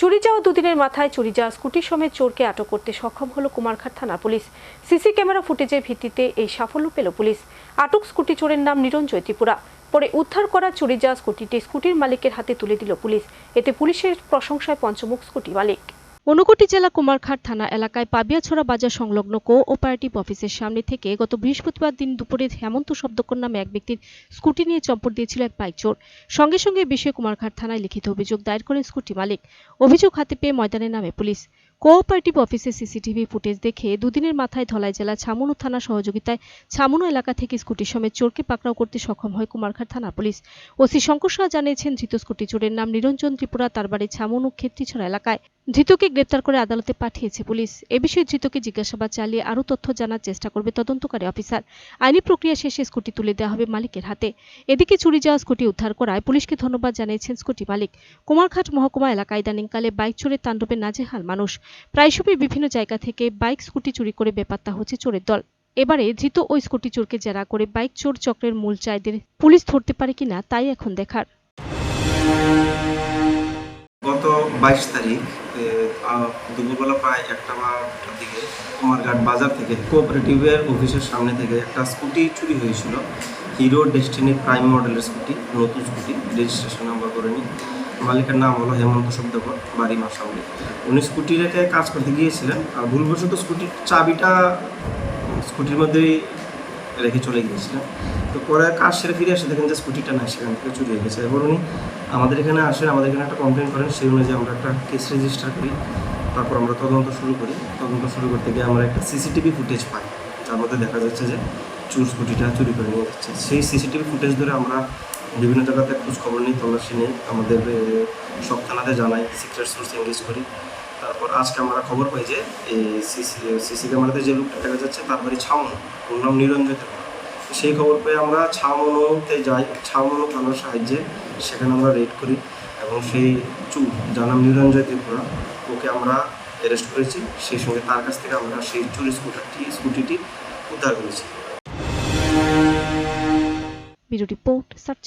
চুরি যাওয়া দুদিনের মাথায় চুরি যাওয়া স্কুটির সমেত চোরকে আটক করতে সক্ষম হলো কুমারঘাট থানা পুলিশ। সিসি ক্যামেরা ফুটেজের ভিত্তিতে এই সাফল্য পেল পুলিশ। আটক স্কুটি চোরের নাম নিরঞ্জয় ত্রিপুরা। পরে উদ্ধার করা চুরি যাওয়া স্কুটিটি স্কুটির মালিকের হাতে তুলে দিল পুলিশ। এতে পুলিশের প্রশংসায় পঞ্চমুখ স্কুটি মালিক। ঊনকোটি জেলা কুমারঘাট থানা এলাকায় পাবিয়াছড়া বাজার সংলগ্ন কো অপারেটিভ অফিসের সামনে থেকে গত বৃহস্পতিবার দিন দুপুরে হেমন্ত শব্দকর নামে এক ব্যক্তির স্কুটি নিয়ে চম্পট দিয়েছিল এক বাইক চোর। সঙ্গে সঙ্গে বিষয়ে কুমারঘাট থানায় লিখিত অভিযোগ দায়ের করেন স্কুটি মালিক। অভিযোগ হাতে পেয়ে ময়দানে নামে পুলিশ। কোঅপারেটিভ অফিসের সিসিটিভি ফুটেজ দেখে দুদিনের মাথায় ধলাই জেলা ছামুনু থানা সহযোগিতায় ছামুনু এলাকা থেকে স্কুটি সমেত চোরকে পাকড়াও করতে সক্ষম হয় কুমারঘাট থানা পুলিশ। ওসি শঙ্কর শাহ জানিয়েছেন, ধৃত স্কুটি চোরের নাম নিরঞ্জন ত্রিপুরা, তার বাড়ি ছামনু ক্ষেত্রীছড়া এলাকায়। ধৃতকে গ্রেপ্তার করে আদালতে পাঠিয়েছে পুলিশ। এ বিষয়ে ধৃতকে জিজ্ঞাসাবাদ চালিয়ে আরও তথ্য জানার চেষ্টা করবে তদন্তকারী অফিসার। আইনি প্রক্রিয়া শেষে স্কুটি তুলে দেওয়া হবে মালিকের হাতে। এদিকে চুরি যাওয়া স্কুটি উদ্ধার করায় পুলিশকে ধন্যবাদ জানিয়েছেন স্কুটি মালিক। কুমারঘাট মহকুমা এলাকায় ইদানিংকালে বাইক চোরের তাণ্ডবে নাজেহাল মানুষ। প্রায় সময় বিভিন্ন জায়গা থেকে বাইক স্কুটি চুরি করে বেপাত্তা হচ্ছে চোরের দল। এবারে ধৃত ওই স্কুটি চোরকে জেরা করে বাইক চোর চক্রের মূল চায়দের পুলিশ ধরতে পারে কিনা তাই এখন দেখার। গত বাইশ তারিখ দুপুরবেলা প্রায় একটা বারোটার দিকে কুমারঘাট বাজার থেকে কোঅপারেটিভের অফিসের সামনে থেকে একটা স্কুটি চুরি হয়েছিল। হিরো ডেস্টিনি প্রাইম মডেলের স্কুটি, নতুন স্কুটি, রেজিস্ট্রেশন নাম্বার করেনি মালিকের নাম হলো হেমন্ত শব্দকর বাড়ি মাসাউলি উনি স্কুটি রেখে কাজ করতে গিয়েছিলেন আর ভুলবশত স্কুটির চাবিটা স্কুটির মধ্যেই রেখে চলে গিয়েছিলেন। তো পরে কাজ সেরে ফিরে এসে দেখেন যে স্কুটিটা না সেখান থেকে চুরি হয়ে গেছে। এবার উনি আমাদের এখানে আসেন, আমাদের এখানে একটা কমপ্লেন করেন, সেই অনুযায়ী আমরা একটা কেস রেজিস্টার করি। তারপর আমরা তদন্ত শুরু করি। তদন্ত শুরু করতে গিয়ে আমরা একটা সিসিটিভি ফুটেজ পাই। তার মধ্যে দেখা যাচ্ছে যে চুর স্কুটিটা চুরি করে নিয়ে যাচ্ছে। সেই সিসিটিভি ফুটেজ ধরে আমরা বিভিন্ন জায়গাতে খোঁজ খবর নিই, তল্লাশি নিই। আমাদের সব থানাতে জানাই সিক্রেট সোর্স এঙ্গেজ করি। তারপর আজকে আমরা খবর পাই যে এই সিসি সিসি ক্যামেরাতে যে লোকটা দেখা যাচ্ছে, তার বাড়ি ছাউন ওর নাম নিরঞ্জন। সেই খবর পেয়ে আমরা ছাউনতে যাই ছাউমনো থানার সাহায্যে। সেখানে আমরা রেড করি এবং সেই চুর যার নাম নিরঞ্জয় ত্রিপুরা, ওকে আমরা অ্যারেস্ট করেছি। সেই সঙ্গে তার কাছ থেকে আমরা সেই চুর স্কুটারটি, স্কুটিটি উদ্ধার করেছি। Report, search